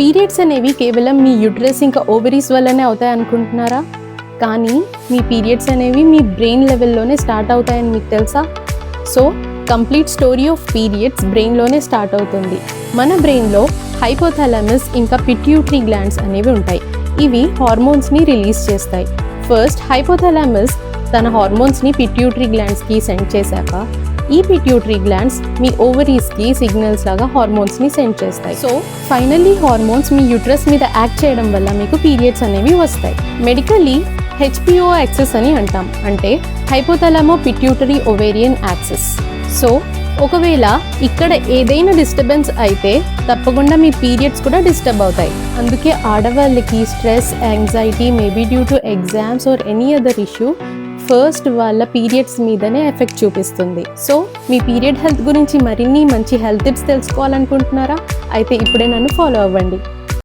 Periods అనేవి కేవలం మీ uterus ఇంకా ఓవరీస్ వల్లనే అవుతాయి అనుకుంటున్నారా? కానీ మీ పీరియడ్స్ అనేవి మీ బ్రెయిన్ లెవెల్లోనే స్టార్ట్ అవుతాయని మీకు తెలుసా? So complete story of periods బ్రెయిన్లోనే start అవుతుంది. మన బ్రెయిన్లో హైపోథాలమస్ ఇంకా పిట్యూటరీ గ్లాండ్స్ అనేవి ఉంటాయి. ఇవి హార్మోన్స్ని రిలీజ్ చేస్తాయి. ఫస్ట్ హైపోథాలమస్ తన హార్మోన్స్ని పిట్యూటరీ గ్లాండ్స్కి సెండ్ చేశాక ఈ పిట్యూటరీ గ్లాండ్స్ మీ ఓవరీస్కి సిగ్నల్స్ లాగా హార్మోన్స్ని సెండ్ చేస్తాయి. సో ఫైనల్లీ హార్మోన్స్ మీ యూట్రస్ మీద యాక్ట్ చేయడం వల్ల మీకు పీరియడ్స్ అనేవి వస్తాయి. మెడికల్లీ హెచ్పిఓ యాక్సెస్ అని అంటాం. అంటే hypothalamo pituitary ovarian axis. So ఒకవేళ ఇక్కడ ఏదైనా డిస్టర్బెన్స్ అయితే తప్పకుండా మీ పీరియడ్స్ కూడా డిస్టర్బ్ అవుతాయి. అందుకే ఆడవాళ్ళకి stress anxiety maybe due to exams or any other issue first వాళ్ళ పీరియడ్స్ మీదనే ఎఫెక్ట్ చూపిస్తుంది. సో మీ పీరియడ్ హెల్త్ గురించి మరిన్ని మంచి హెల్త్ టిప్స్ తెలుసుకోవాలనుకుంటున్నారా? అయితే ఇప్పుడే నన్ను ఫాలో అవ్వండి.